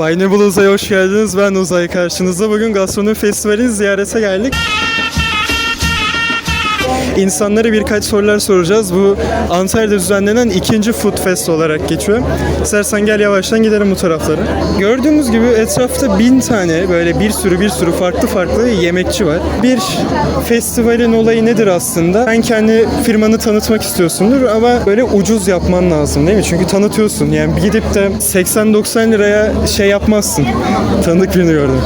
Bay Nebula hoş geldiniz. Ben Uzay karşınızda. Bugün Gastronomi Festivali'ni ziyarete geldik. İnsanlara birkaç sorular soracağız. Bu Antalya'da düzenlenen ikinci Food Fest olarak geçiyor. İstersen gel yavaştan gidelim bu taraflara. Gördüğümüz gibi etrafta bin tane böyle bir sürü bir sürü farklı farklı yemekçi var. Bir festivalin olayı nedir aslında? Sen kendi firmanı tanıtmak istiyorsundur ama böyle ucuz yapman lazım değil mi? Çünkü tanıtıyorsun. Yani gidip de 80-90 liraya şey yapmazsın. Tanıdık birini gördüm.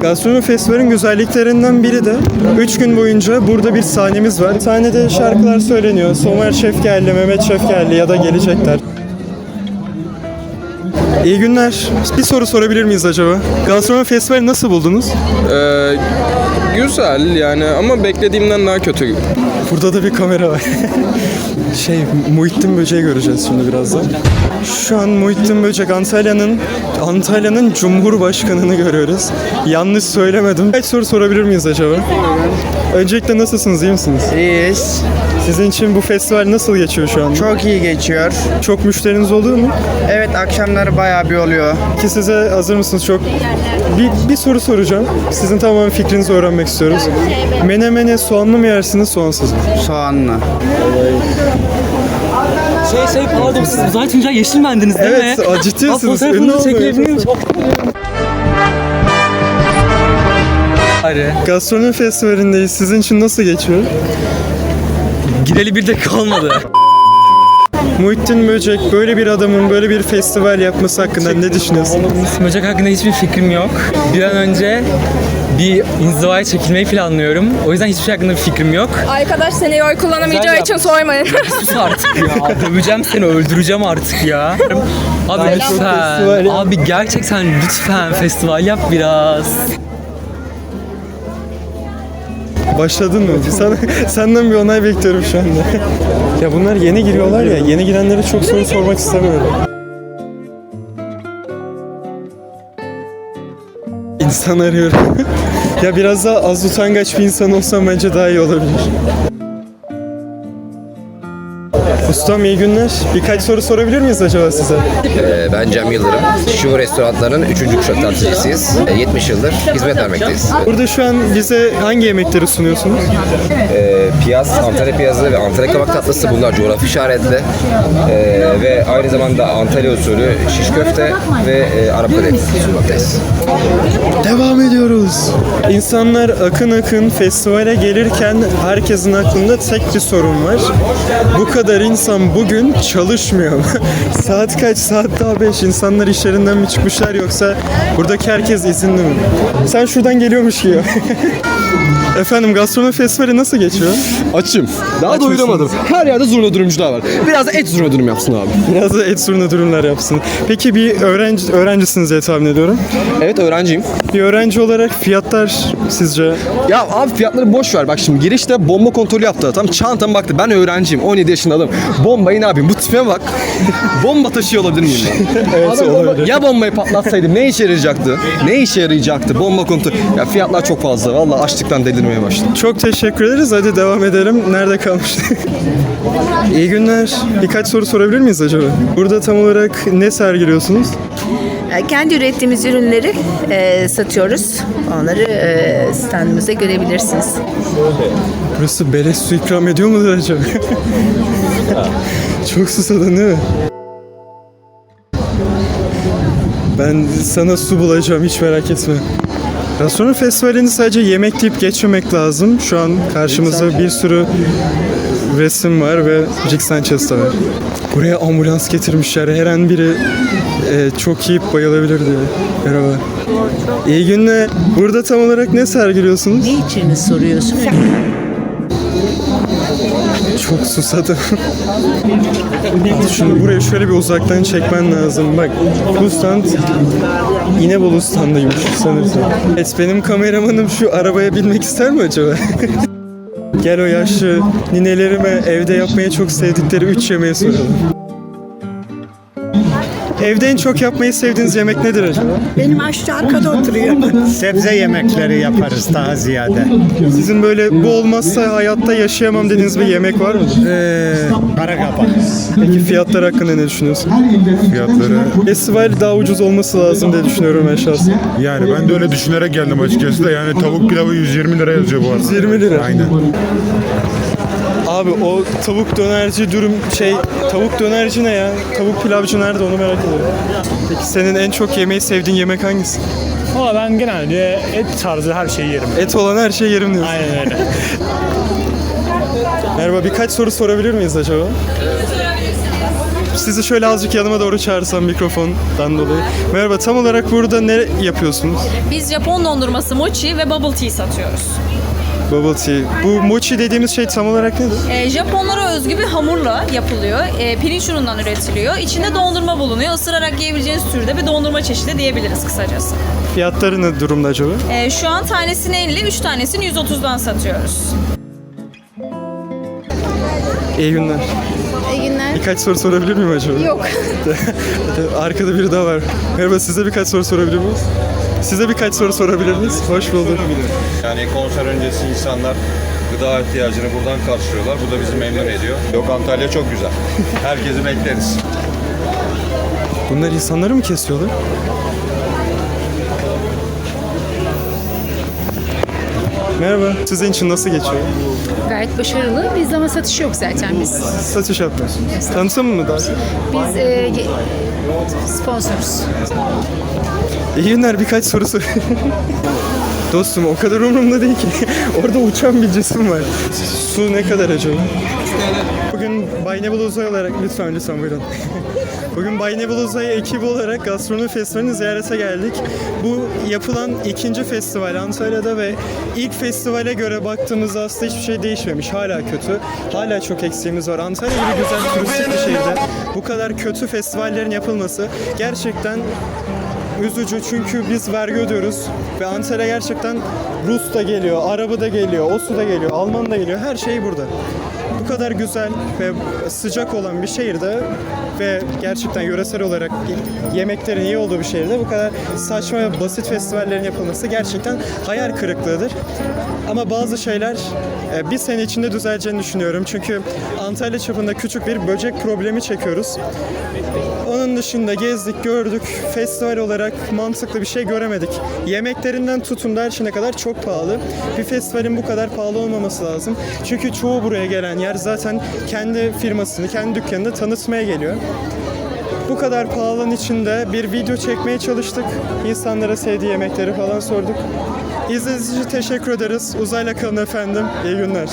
Gastronomi Festival'in güzelliklerinden biri de 3 gün boyunca burada bir sahnemiz var. Sahnede şarkılar söyleniyor. Somer Şef geldi, Mehmet Şef geldi ya da gelecekler. İyi günler. Bir soru sorabilir miyiz acaba? Gastronomi Festivali nasıl buldunuz? Ee, güzel yani ama beklediğimden daha kötü. Burada da bir kamera var. şey, Muhittin Böceği göreceğiz şimdi birazdan. Şu an Muhittin Böcek Antalya'nın Antalya'nın Cumhurbaşkanını görüyoruz. Yanlış söylemedim. Kaç soru sorabilir miyiz acaba? Öncelikle nasılsınız, iyi misiniz? İyiyiz. Sizin için bu festival nasıl geçiyor şu an? Çok iyi geçiyor. Çok müşteriniz oluyor mu? Evet akşamları bayağı bir oluyor. Ki size hazır mısınız? Çok bir, bir soru soracağım. Sizin tamamen fikrinizi öğrenmek istiyoruz. Menemene soğanlı mı yersiniz, soğansız mı? Soğanlı. Şey şey pardon siz Uzay Tuncay yeşil bendiniz değil Evet, mi? aa, ciddi Aa, olmayı çekilebilir miyim? Bari. Gastronomi festivalindeyiz. Sizin için nasıl geçiyor? Gireli bir dakika olmadı. Muhittin Böcek böyle bir adamın böyle bir festival yapması hakkında ne düşünüyorsun? Böcek hakkında hiçbir fikrim yok. Bir an önce bir inzivaya çekilmeyi planlıyorum. O yüzden hiçbir şey hakkında bir fikrim yok. Arkadaş seni oy kullanamayacağı Güzel için sormayın. Sus artık ya. Döveceğim seni, öldüreceğim artık ya. Abi lütfen. Abi gerçekten lütfen festival yap biraz. Başladın mı? Sana, senden bir onay bekliyorum şu anda. ya bunlar yeni giriyorlar ya. Yeni girenlere çok soru sormak istemiyorum. İnsan arıyorum. ya biraz daha az utangaç bir insan olsam bence daha iyi olabilir. Ustam iyi günler. Birkaç soru sorabilir miyiz acaba size? Ee, Ben Cem Yıldırım. Şu restoranların 3. kuşak tatlıcısıyız. Ee, 70 yıldır hizmet vermekteyiz. Burada şu an bize hangi yemekleri sunuyorsunuz? Ee, Piyaz, Antalya piyazı ve Antalya kabak tatlısı bunlar coğrafi işaretli. Ee, ve aynı zamanda Antalya usulü şiş köfte ve e, Arap kadayıfı sunmaktayız. Devam ediyoruz. İnsanlar akın akın festivale gelirken herkesin aklında tek bir sorun var. Bu kadar insan bugün çalışmıyor? Saat kaç? Saat daha 5. İnsanlar işlerinden mi çıkmışlar yoksa buradaki herkes izinli mi? Sen şuradan geliyormuş gibi. Efendim gastronomi festivali nasıl geçiyor? Açım. Daha doyuramadım. Her yerde zurna dürümcüler var. Biraz da et zurna dürüm yapsın abi. Biraz da et surna durumlar yapsın. Peki bir öğrenci, öğrencisiniz diye tahmin ediyorum. Evet öğrenciyim. Bir öğrenci olarak fiyatlar sizce Ya abi fiyatları boş ver. Bak şimdi girişte bomba kontrolü yaptı. Tam çantam baktı. Ben öğrenciyim. 17 yaşında adamım. Bombayı ne yapayım? Bu tipe bak. bomba taşıyor olabilir miyim ben? Evet, olabilir. Ya bombayı patlatsaydım ne işe yarayacaktı? Ne işe yarayacaktı? Bomba kontrolü. Ya fiyatlar çok fazla. Vallahi açlıktan delirmeye başladım. Çok teşekkür ederiz. Hadi devam edelim. Nerede kalmıştık? İyi günler. Birkaç soru sorabilir miyiz acaba? Burada tam olarak ne sergiliyorsunuz? E, Kendi ürettiğimiz ürünleri e, satıyoruz. Onları e, standımızda görebilirsiniz. Burası beleş su ikram ediyor mudur acaba? Çok susadın değil mi? Ben sana su bulacağım hiç merak etme. Gastronomi festivalini sadece yemek deyip geçmemek lazım. Şu an karşımızda bir sürü resim var ve Rick Sanchez de var. Buraya ambulans getirmişler. Her an biri e, çok yiyip bayılabilir diye. Merhaba. İyi günler. Burada tam olarak ne sergiliyorsunuz? Ne için soruyorsun? Çok susadım. Şimdi buraya şöyle bir uzaktan çekmen lazım. Bak bu stand İnebolu standıymış sanırsam. Evet benim kameramanım şu arabaya binmek ister mi acaba? Gel o yaşlı ninelerime evde yapmayı çok sevdikleri üç yemeği soralım. Evde en çok yapmayı sevdiğiniz yemek nedir acaba? Benim aşçı arkada oturuyor. Sebze yemekleri yaparız daha ziyade. Sizin böyle bu olmazsa hayatta yaşayamam dediğiniz bir yemek var mı? Kara kapak. Peki fiyatlar hakkında ne düşünüyorsun? fiyatları. Festival daha ucuz olması lazım diye düşünüyorum ben şahsen. Yani ben de öyle düşünerek geldim açıkçası da yani tavuk pilavı 120 lira yazıyor bu arada. 120 lira. Aynen. Abi o tavuk dönerci dürüm şey tavuk dönerci ne ya? Tavuk pilavcı nerede onu merak ediyorum. Peki senin en çok yemeyi sevdiğin yemek hangisi? Ama ben genelde et tarzı her şeyi yerim. Et olan her şeyi yerim diyorsun. Aynen öyle. Merhaba birkaç soru sorabilir miyiz acaba? Sizi şöyle azıcık yanıma doğru çağırsam mikrofondan dolayı. Merhaba tam olarak burada ne yapıyorsunuz? Biz Japon dondurması mochi ve bubble tea satıyoruz. Bubble tea. Bu mochi dediğimiz şey tam olarak nedir? Ee, Japonlara özgü bir hamurla yapılıyor. Ee, pirinç unundan üretiliyor. İçinde dondurma bulunuyor. Isırarak yiyebileceğiniz türde bir dondurma çeşidi diyebiliriz kısacası. Fiyatları ne durumda acaba? Ee, şu an tanesini 50, 3 tanesini 130'dan satıyoruz. İyi günler. İyi günler. Birkaç soru sorabilir miyim acaba? Yok. Arkada biri daha var. Merhaba size birkaç soru sorabilir miyiz? Size birkaç soru sorabilir miyiz? Hoş bulduk. Yani konser öncesi insanlar gıda ihtiyacını buradan karşılıyorlar. Bu da bizi memnun ediyor. Yok Antalya çok güzel. Herkesi bekleriz. Bunlar insanları mı kesiyorlar? Merhaba. Sizin için nasıl geçiyor? Gayet başarılı. Bizde ama satış yok zaten biz. Satış yapmıyorsunuz. Tanıtım mı daha? Biz e, ge- sponsoruz. İyi günler birkaç soru sor. Dostum o kadar umurumda değil ki. Orada uçan bir cisim var. Su ne kadar acaba? Bugün Bay Nebula Uzay olarak lütfen lütfen buyurun. Bugün Bay Nebula Uzay ekibi olarak gastronomi festivalini ziyarete geldik. Bu yapılan ikinci festival Antalya'da ve ilk festivale göre baktığımızda aslında hiçbir şey değişmemiş. Hala kötü. Hala çok eksiğimiz var. Antalya gibi güzel turistik bir şehirde bu kadar kötü festivallerin yapılması gerçekten üzücü çünkü biz vergi ödüyoruz ve Antalya gerçekten Rus da geliyor, Arabı da geliyor, Osu da geliyor, Alman da geliyor. Her şey burada. Bu kadar güzel ve sıcak olan bir şehirde ve gerçekten yöresel olarak yemeklerin iyi olduğu bir şehirde bu kadar saçma ve basit festivallerin yapılması gerçekten hayal kırıklığıdır. Ama bazı şeyler e, bir sene içinde düzeleceğini düşünüyorum. Çünkü Antalya çapında küçük bir böcek problemi çekiyoruz. Onun dışında gezdik, gördük. Festival olarak mantıklı bir şey göremedik. Yemeklerinden tutun da her şeyine kadar çok pahalı. Bir festivalin bu kadar pahalı olmaması lazım. Çünkü çoğu buraya gelen yer zaten kendi firmasını, kendi dükkanını tanıtmaya geliyor. Bu kadar pahalının içinde bir video çekmeye çalıştık. İnsanlara sevdiği yemekleri falan sorduk. İzlediğiniz için teşekkür ederiz. Uzayla kalın efendim. İyi günler.